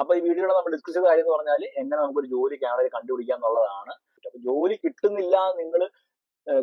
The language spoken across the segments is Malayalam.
അപ്പൊ ഈ വീഡിയോയിൽ നമ്മൾ ഡിസ്കസ് ചെയ്ത കാര്യം എന്ന് പറഞ്ഞാൽ എങ്ങനെ നമുക്കൊരു ജോലി കാനഡയിൽ കണ്ടുപിടിക്കാം എന്നുള്ളതാണ്. അപ്പൊ ജോലി കിട്ടുന്നില്ല നിങ്ങൾ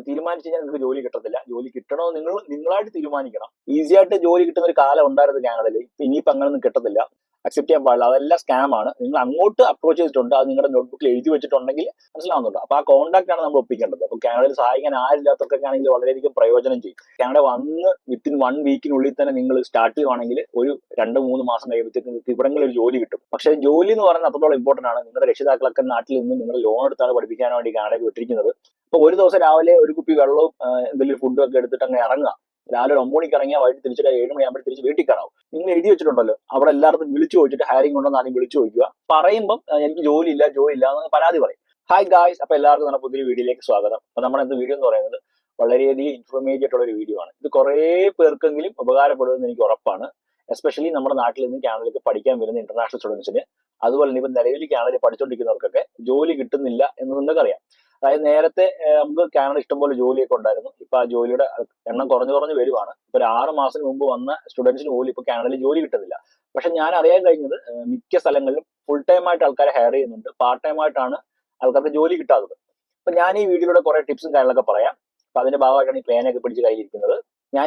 തീരുമാനിച്ചു കഴിഞ്ഞാൽ നിങ്ങൾക്ക് ജോലി കിട്ടത്തില്ല. ജോലി കിട്ടണോ നിങ്ങൾ നിങ്ങളായിട്ട് തീരുമാനിക്കണം. ഈസി ആയിട്ട് ജോലി കിട്ടുന്ന ഒരു കാലം ഉണ്ടായിരുന്നു കാനഡയിൽ ഇപ്പൊ ഇനിയിപ്പോ അങ്ങനെയൊന്നും കിട്ടത്തില്ല. അക്സെപ്റ്റ് ചെയ്യാൻ പാടില്ല. അതെല്ലാം സ്കാം ആണ്. നിങ്ങൾ അങ്ങോട്ട് അപ്രോച്ച് ചെയ്തിട്ടുണ്ട്. അത് നിങ്ങളുടെ നോട്ട്ബുക്കിൽ എഴുതി വെച്ചിട്ടുണ്ടെങ്കിൽ മനസ്സിലാവുന്നുണ്ട്. അപ്പൊ ആ കോൺടാക്ട് ആണ് നമ്മൾ ഒപ്പിക്കേണ്ടത്. അപ്പൊ കാനഡയിൽ സഹായിക്കാൻ ആരില്ലാത്തവർക്കൊക്കെ ആണെങ്കിൽ വളരെയധികം പ്രയോജനം ചെയ്യും. കാനഡ വന്ന് വിത്തിൻ വൺ വീക്കിനുള്ളിൽ തന്നെ നിങ്ങൾ സ്റ്റാർട്ട് ചെയ്യുവാണെങ്കിൽ ഒരു രണ്ട് മൂന്ന് മാസം കഴിയുമ്പോഴത്തേക്ക് ഇവിടെങ്കിലും ഒരു ജോലി കിട്ടും. പക്ഷേ ജോലി എന്ന് പറയുന്നത് അത്രത്തോളം ഇമ്പോർട്ടന്റ് ആണ്. നിങ്ങളുടെ രക്ഷിതാക്കളൊക്കെ നാട്ടിൽ നിന്ന് നിങ്ങൾ ലോൺ എടുത്താണ് പഠിപ്പിക്കാൻ വേണ്ടി കാനഡയിൽ വിട്ടിരിക്കുന്നത്. അപ്പൊ ഒരു ദിവസം രാവിലെ ഒരു കുപ്പി വെള്ളവും എന്തെങ്കിലും ഫുഡും ഒക്കെ എടുത്തിട്ട് അങ്ങ് ഇറങ്ങുക. രാവിലെ മണിക്ക് ഇറങ്ങിയാൽ വൈകിട്ട് തിരിച്ചിട്ട് ഏഴ് മണിയാകുമ്പോൾ തിരിച്ച് വീട്ടിൽ കയറാവും. നിങ്ങൾ എഴുതി വെച്ചിട്ടുണ്ടല്ലോ. അവിടെ എല്ലായിടത്തും വിളിച്ചു ചോദിച്ചിട്ട് ഹയറിംഗ് ഉണ്ടോ എന്നാലും വിളിച്ചു ചോദിക്കുക. പറയുമ്പം എനിക്ക് ജോലി ഇല്ല ജോലി ഇല്ല എന്ന് പരാതി പറയും. ഹായ് ഗായ്സ് അപ്പൊ എല്ലാവർക്കും നമ്മുടെ പുതിയ വീഡിയോയിലേക്ക് സ്വാഗതം. അപ്പൊ നമ്മുടെ എന്ത് വീഡിയോ എന്ന് പറയുന്നത് വളരെയധികം ഇൻഫോർമേറ്റീവ് ആയിട്ടുള്ള ഒരു വീഡിയോ ആണ്. ഇത് കുറേ പേർക്കെങ്കിലും ഉപകാരപ്പെടുമെന്ന് എനിക്ക് ഉറപ്പാണ്. എസ്പെഷ്യലി നമ്മുടെ നാട്ടിൽ നിന്ന് കാനഡയിലേക്ക് പഠിക്കാൻ വരുന്ന ഇന്റർനാഷണൽ സ്റ്റുഡൻസിന് അതുപോലെ തന്നെ ഇപ്പൊ നിലവിൽ കാനഡയിൽ പഠിച്ചുകൊണ്ടിരിക്കുന്നവർക്കൊക്കെ ജോലി കിട്ടുന്നില്ല എന്ന് നിങ്ങൾക്ക് അറിയാം. അതായത് നേരത്തെ നമുക്ക് കാനഡ ഇഷ്ടംപോലെ ജോലിയൊക്കെ ഉണ്ടായിരുന്നു. ഇപ്പൊ ആ ജോലിയുടെ എണ്ണം കുറഞ്ഞു കുറഞ്ഞു വരുവാണ്. ഇപ്പൊ ഒരു ആറ് മാസം മുമ്പ് വന്ന സ്റ്റുഡൻസിന് പോലും ഇപ്പൊ കാനഡയിൽ ജോലി കിട്ടുന്നില്ല. പക്ഷെ ഞാൻ അറിയാൻ കഴിഞ്ഞത് മിക്ക സ്ഥലങ്ങളിലും ഫുൾ ടൈം ആയിട്ട് ആൾക്കാരെ ഹയർ ചെയ്യുന്നുണ്ട്. പാർട്ട് ടൈം ആയിട്ടാണ് ആൾക്കാർക്ക് ജോലി കിട്ടാത്തത്. അപ്പൊ ഞാൻ ഈ വീഡിയോയുടെ കുറെ ടിപ്സും കാര്യങ്ങളൊക്കെ പറയാം. അപ്പൊ അതിന്റെ ഭാഗമായിട്ടാണ് ഈ പേനൊക്കെ പിടിച്ച് കയ്യിരിക്കുന്നത്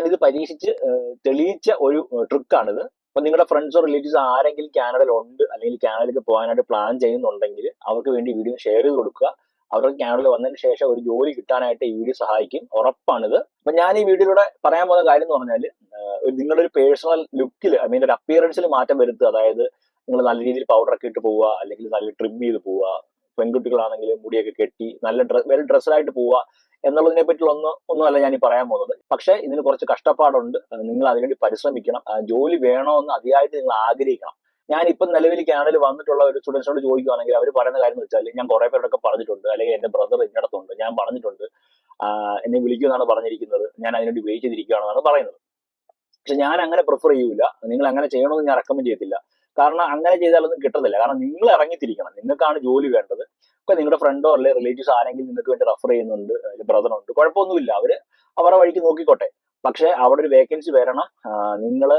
ഇത് പരീക്ഷിച്ച് തെളിയിച്ച ഒരു ട്രിക്കാണിത് അപ്പൊ നിങ്ങളുടെ ഫ്രണ്ട്സോ റിലേറ്റീവ്സ് ആരെങ്കിലും കാനഡയിൽ ഉണ്ട് അല്ലെങ്കിൽ കാനഡയിലേക്ക് പോകാനായിട്ട് പ്ലാൻ ചെയ്യുന്നുണ്ടെങ്കിൽ അവർക്ക് വേണ്ടി വീഡിയോ ഷെയർ ചെയ്ത് കൊടുക്കുക. അവർക്ക് കാനഡയിൽ വന്നതിന് ശേഷം ഒരു ജോലി കിട്ടാനായിട്ട് ഈ വീഡിയോ സഹായിക്കും. ഉറപ്പാണിത്. അപ്പൊ ഞാൻ ഈ വീഡിയോയിലൂടെ പറയാൻ പോകുന്ന കാര്യം എന്ന് പറഞ്ഞാൽ നിങ്ങളുടെ ഒരു പേഴ്സണൽ ലുക്കിൽ ഐ മീൻ ഒരു അപ്പിയറൻസിൽ മാറ്റം വരുത്തുക. അതായത് നിങ്ങൾ നല്ല രീതിയിൽ പൗഡർ ഒക്കെ ഇട്ട് പോവുക അല്ലെങ്കിൽ നല്ല ട്രിം ചെയ്ത് പോവുക. പെൺകുട്ടികളാണെങ്കിൽ മുടിയൊക്കെ കെട്ടി നല്ല ഡ്രസ് വെൽ ഡ്രസ്സായിട്ട് പോവുക എന്നുള്ളതിനെ പറ്റിയുള്ള ഒന്നും ഒന്നുമല്ല ഞാൻ ഈ പറയാൻ പോകുന്നത്. പക്ഷേ ഇതിന് കുറച്ച് കഷ്ടപ്പാടുണ്ട്. നിങ്ങൾ അതിനുവേണ്ടി പരിശ്രമിക്കണം. ജോലി വേണമെന്ന് അതിയായിട്ട് നിങ്ങൾ ആഗ്രഹിക്കണം. ഞാൻ ഇപ്പം നിലവിൽ കാനഡയിൽ വന്നിട്ടുള്ള ഒരു സ്റ്റുഡൻസിനോട് ചോദിക്കുകയാണെങ്കിൽ അവർ പറയുന്ന കാര്യം എന്ന് വെച്ചാൽ ഞാൻ കുറെ പേരോടൊക്കെ പറഞ്ഞിട്ടുണ്ട്. അല്ലെങ്കിൽ എന്റെ ബ്രദർ ഇന്നിടത്തുണ്ട്. ഞാൻ പറഞ്ഞിട്ടുണ്ട്. എന്നെ വിളിക്കുമെന്നാണ് പറഞ്ഞിരിക്കുന്നത്. ഞാൻ അതിനുവേണ്ടി വെയിറ്റ് ചെയ്തിരിക്കുകയാണെന്നാണ് പറയുന്നത്. പക്ഷെ ഞാൻ അങ്ങനെ പ്രിഫർ ചെയ്യൂല. നിങ്ങൾ അങ്ങനെ ചെയ്യണമെന്ന് ഞാൻ റെക്കമെൻഡ് ചെയ്യത്തില്ല. കാരണം അങ്ങനെ ചെയ്താലൊന്നും കിട്ടത്തില്ല. കാരണം നിങ്ങൾ ഇറങ്ങിത്തിരിക്കണം. നിങ്ങൾക്കാണ് ജോലി വേണ്ടത്. ഇപ്പൊ നിങ്ങളുടെ ഫ്രണ്ടോ അല്ലെ റിലേറ്റീവ്സ് ആരെങ്കിലും നിങ്ങൾക്ക് വേണ്ടി റെഫർ ചെയ്യുന്നുണ്ട്. ബ്രദർ ഉണ്ട്. കുഴപ്പമൊന്നുമില്ല. അവർ അവരുടെ വഴിക്ക് നോക്കിക്കോട്ടെ. പക്ഷെ അവിടെ ഒരു വേക്കൻസി വരണം. നിങ്ങൾ